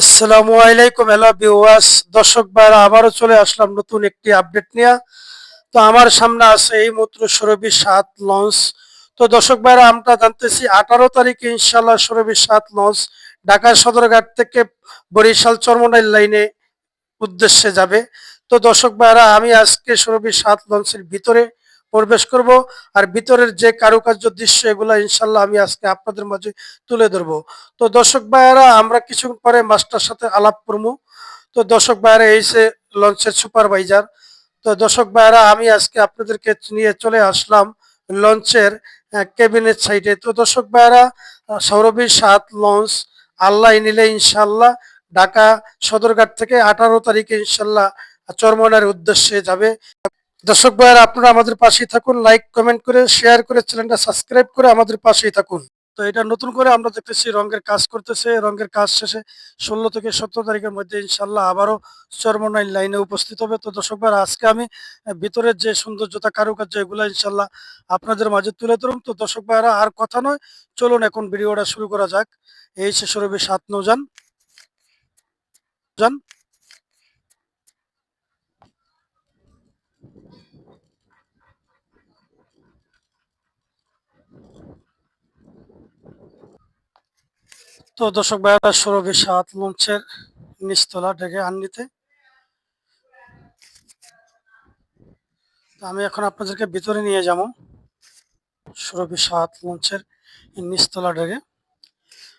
আসসালামু আলাইকুম, hello viewers দর্শক ভাইরা, আবারও চলে আসলাম নতুন একটি আপডেট নিয়ে। তো আমার সামনে আছে এই মাত্র সরবি সাত লঞ্চ তো দর্শক ভাইরা, আমরা জানতেছি আঠারো তারিখে ইনশাল্লাহ সরবি সাত লঞ্চ ঢাকা সদরঘাট থেকে বরিশাল চরমনাইল লাইনে উদ্দেশ্যে যাবে। তো দর্শক ভাইরা, আমি আজকে সরবি সাত লঞ্চের ভিতরে প্রবেশ করব আর ভিতরের যে কারুকার্য দৃশ্য এগুলো ইনশাল্লাহ আমি আজকে আপনাদের মাঝে তুলে ধরবো। তো দর্শক ভাইয়ারা, আমরা কিছুক্ষণ পরে মাস্টার সাথে আলাপ করব। তো দর্শক ভাইয়ারা, এই যে লঞ্চের সুপারভাইজার, তো দর্শক ভাইয়ারা, আমি আজকে আপনাদেরকে নিয়ে চলে আসলাম লঞ্চের কেবিনেট সাইডে। তো দর্শক ভাইয়ারা সৌরভী সাত লঞ্চ আল্লাহ নিলে ইনশাল্লাহ ঢাকা সদরঘাট থেকে আঠারো তারিখে ইনশাল্লাহ চরমনার উদ্দেশ্যে যাবে। দর্শক ভাইয়ারা, আপনারা আমাদের পাশেই থাকুন লাইক কমেন্ট করে শেয়ার করে চ্যানেলটা সাবস্ক্রাইব করে আমাদের পাশেই থাকুন। তো এটা নতুন করে আমরা দেখতেছি, রঙের কাজ করতেছে, রঙের কাজ শেষে ষোলো থেকে সতেরো তারিখের মধ্যে ইনশাল্লাহ আবারও চরমনাইল লাইনে উপস্থিত হবে। তো দর্শক ভাইরা আজকে আমি ভিতরের যে সৌন্দর্যতা, কারুকার্য, এগুলো ইনশাল্লাহ আপনাদের মাঝে তুলে ধরুন। তো দর্শক ভাইরা আর কথা নয়, চলুন এখন ভিডিওটা শুরু করা যাক। এই শেষ রবি সাত নৌজান যান। তো দর্শক ভাইয়ারা সৌরভী সাত লঞ্চের নিচতলা ডেকে আননিতে আমি এখন আপনাদেরকে ভিতরে নিয়ে যাব। সৌরভী সাত লঞ্চের নিচতলা ডেকে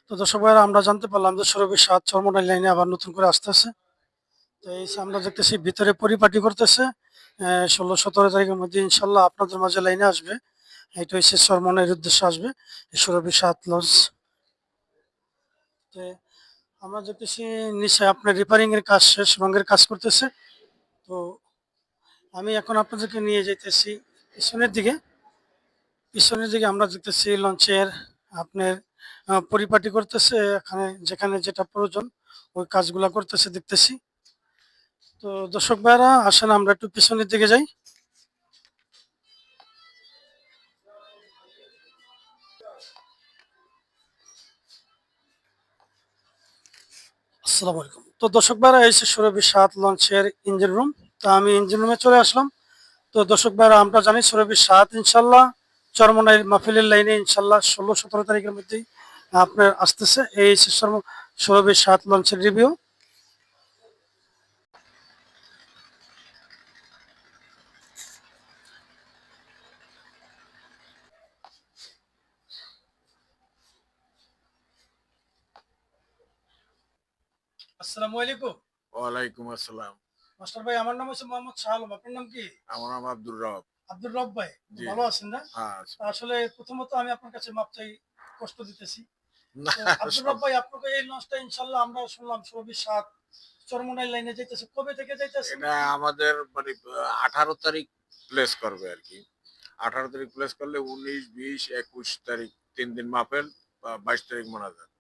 তো দর্শক ভাইয়ারা আমরা জানতে পারলাম যে সৌরভী সাত চরমনাই লাইনে আবার নতুন করে আসতেছে। তো এই আমরা দেখতেছি, ভিতরে পরিপাটি করতেছে। ষোলো, সতেরো তারিখের মধ্যে ইনশাল্লাহ আপনাদের মাঝে লাইনে আসবে। এটা হচ্ছে চরমনের উদ্দেশ্যে আসবে। সৌরভী সাত লঞ্চ যে আমরা দেখতেছি নিচে আপনার রিপেয়ারিং এর কাজ শেষ রঙের কাজ করতেছে, তো আমি এখন আপনাদেরকে নিয়ে যেতেছি পিছনের দিকে। পিছনের দিকে আমরা দেখতেছি লঞ্চের আপনার পরিপাটি করতেছে, এখানে যেখানে যেটা প্রয়োজন ওই কাজগুলা করতেছে, দেখতেছি। তো দর্শক ভাইরা আসেন আমরা একটু পিছনের দিকে যাই। আসসালামু আলাইকুম। তো দর্শক ভাইরা এসে সুরভি সাত লঞ্চের ইঞ্জিন রুম তো আমি ইঞ্জিন রুমে চলে আসলাম। তো দর্শক ভাইরা, আমরা জানি সুরভি সাত ইনশাল্লাহ চরমনাই মাহফিলের লাইনে ইনশাল্লাহ ষোলো, সতেরো তারিখের মধ্যেই আপনার আসতেছে। এই সুরভি সাত লঞ্চের রিভিউ আসসালামু আলাইকুম। ওয়ালাইকুম আসসালাম। মাস্টার ভাই আমার নাম হচ্ছে মোহাম্মদ শাহলম। আপনার নাম কি? আমার নাম আব্দুর রব। আব্দুর রব ভাই ভালো আছেন না? হ্যাঁ আসলে প্রথমত আমি আপনার কাছে মাপ চাই কষ্ট দিতেছি। আব্দুর রব ভাই আপনাকে এই লঞ্চটা ইনশাল্লাহ আমরা শুনলাম সবই সাত চরমনাই লাইনে যাইতেছে। কবে থেকে যাইতেছে এটা আমাদের মানে আঠারো তারিখ প্লেস করবে আর কি। আঠারো তারিখ প্লেস করলে উনিশ বিশ একুশ তারিখ তিন দিন মাপেল বা বাইশ তারিখ মোনাজাত।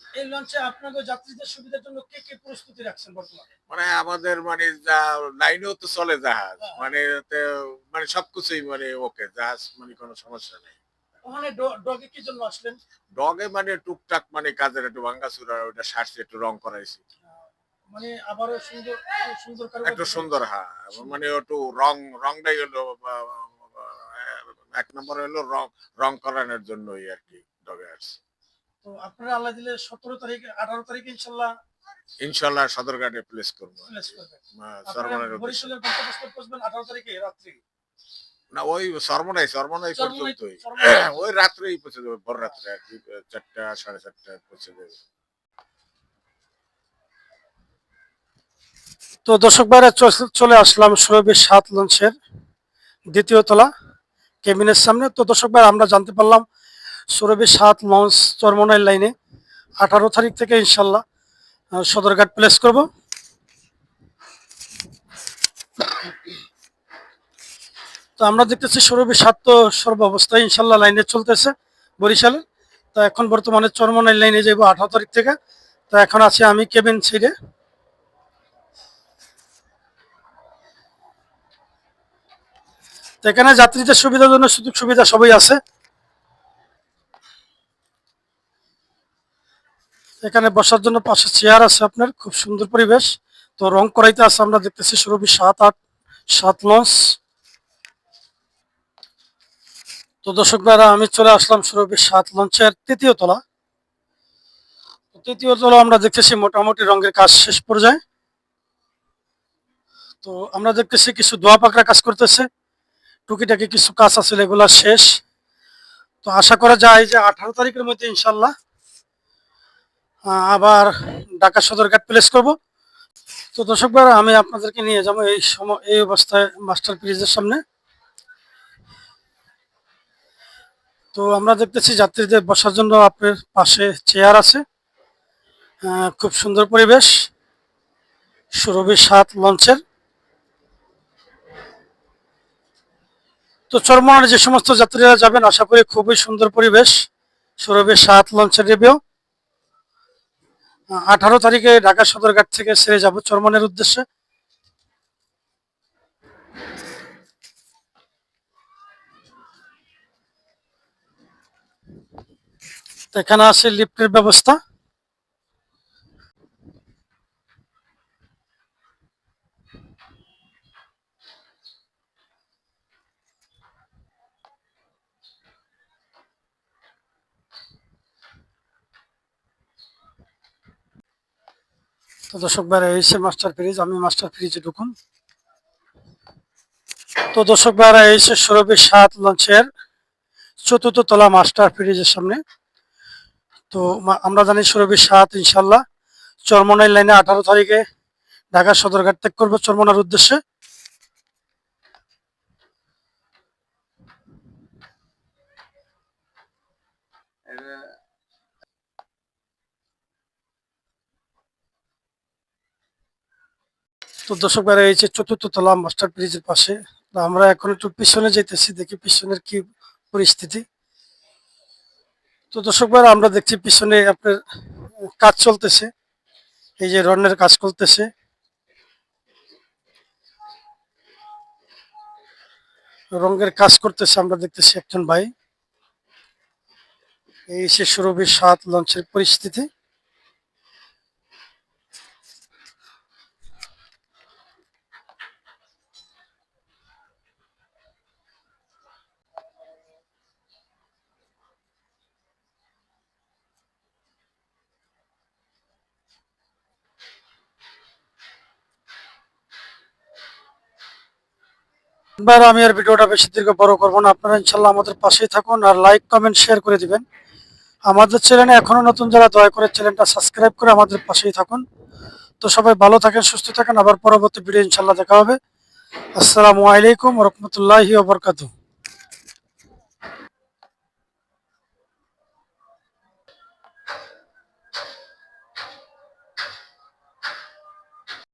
এই লঞ্চে আপনাদের যাত্রীদের সুবিধার জন্য কি কি প্রস্তুতি রাখছেন বর্তমানে? মানে আমাদের মানে যা লাইনেও তো চলে জাহাজ। হ্যাঁ। মানে মানে সবকিছুই মানে ওকে জাহাজ মানে কোনো সমস্যা নেই। ওখানে ডগে কি জন্য আসলেন? ডগে মানে টুকটাক মানে কাজের একটু ভাঙ্গাচুরা ওটা সারছে একটু রং করাইছি। মানে আবারও সুন্দর সুন্দর একটু সুন্দর হ্যাঁ। মানে একটু রং রংটাই হলো এক নম্বর হলো রং রং করানোর জন্যই আর কি ডগে আসছে। তো আপনারা আল্লাহ দিলে সতেরো তারিখ আঠারো তারিখে ইনশাল্লাহ ইনশাল্লাহ সদরঘাটে প্লেস করব। সরমনের বরিশালের গন্তব্যস্থল পৌঁছবেন আঠারো তারিখে রাত্রি। না ওই সরমনাই সরমনাই সরমনাই- ওই রাত্রেই পৌঁছে যাবে ভোর রাত্রে আর কি চারটা সাড়ে পৌঁছে যাবে। তো দর্শক বাইরে চলে আসলাম সুরভি সাত লঞ্চের দ্বিতীয় তলা কেবিনের সামনে। তো দর্শক ভাই আমরা জানতে পারলাম সুরভি সাত লঞ্চ চরমনাই লাইনে। আঠারো তারিখ থেকে ইনশাল্লাহ সদরঘাট প্লেস করব। তো আমরা দেখতেছি সুরভি সাত তো সর্বাবস্থায় ইনশাল্লাহ লাইনে চলতেছে বরিশালে। তো এখন বর্তমানে চরমনাই লাইনে যাব আঠারো তারিখ থেকে। তো এখন আছি আমি কেবিন সাইডে তো এখানে যাত্রীদের সুবিধার জন্য সুযোগ সুবিধা সবই আছে। এখানে বসার জন্য পাশে চেয়ার আছে আপনার, খুব সুন্দর পরিবেশ। তো রং করাইতে আছে আমরা দেখতেছি সুরভি সাত আট, সাত লঞ্চ। তো দর্শক ভাইরা, আমি চলে আসলাম সুরভি সাত লঞ্চের তৃতীয় তলা। তৃতীয় তলা আমরা দেখতেছি মোটামুটি রঙের কাজ শেষ পর্যায়ে। তো আমরা দেখতেছি কিছু দোয়া পাকড়া কাজ করতেছে। টুকিটাকি কিছু কাজ আছে, এগুলা শেষ। তো আশা করা যায় যে আঠারো তারিখের মধ্যে ইনশাল্লাহ আবার ঢাকা সদরঘাট প্লেস করব। তো দর্শক ভাইরা, আমি আপনাদেরকে নিয়ে যাব এই সময়, এই অবস্থায় মাস্টার ব্রিজের সামনে। তো আমরা দেখতেছি যাত্রীদের বসার জন্য আপনার পাশে চেয়ার আছে। খুব সুন্দর পরিবেশ। সুরভি সাত লঞ্চের। তো চরমনার যে সমস্ত যাত্রীরা যাবেন, আশা করি খুবই সুন্দর পরিবেশ। সুরভি সাত লঞ্চের রিভিউ আঠারো তারিখে ঢাকা সদরঘাট থেকে সেরে যাব চরমনের উদ্দেশ্যে। এখানে আছে লিফটের ব্যবস্থা। তো দর্শক ভাইরা, এই মাস্টার ফ্রিজ আমি মাস্টার ফ্রিজে ঢুকুন। তো দর্শক ভাইরা, এই সে সাত লঞ্চের চতুর্থ তলা মাস্টার ফ্রিজের সামনে। তো আমরা জানি সুরভি সাত ইনশাল্লাহ চরমনাই লাইনে আঠারো তারিখে ঢাকা সদরঘাট ত্যাগ করব চরমনার উদ্দেশ্যে। তো দর্শক এই যে চতুর্থ তলা মাস্টার ব্রিজের পাশে আমরা এখন একটু পিছনে যেতেছি দেখি পিছনের কি পরিস্থিতি। তো দর্শক ভাইরা, আমরা দেখছি পিছনে আপনার কাজ চলতেছে, এই যে রনের কাজ করতেছে। রঙের কাজ করতেছে, আমরা দেখতেছি একজন ভাই। এই সে সুরভির সাত লঞ্চের পরিস্থিতি। এবার আমি আর ভিডিওটা বেশি দীর্ঘ বড় করব না। আপনারা ইনশাল্লাহ আমাদের পাশেই থাকুন আর লাইক কমেন্ট শেয়ার করে দিবেন। আমাদের চ্যানেলে এখনও নতুন যারা দয়া করে চ্যানেলটা সাবস্ক্রাইব করে আমাদের পাশেই থাকুন। তো সবাই ভালো থাকেন, সুস্থ থাকেন। আবার পরবর্তী ভিডিও ইনশাল্লাহ দেখা হবে। আসসালামু আলাইকুম রহমতুল্লাহি ওবরকাতুহ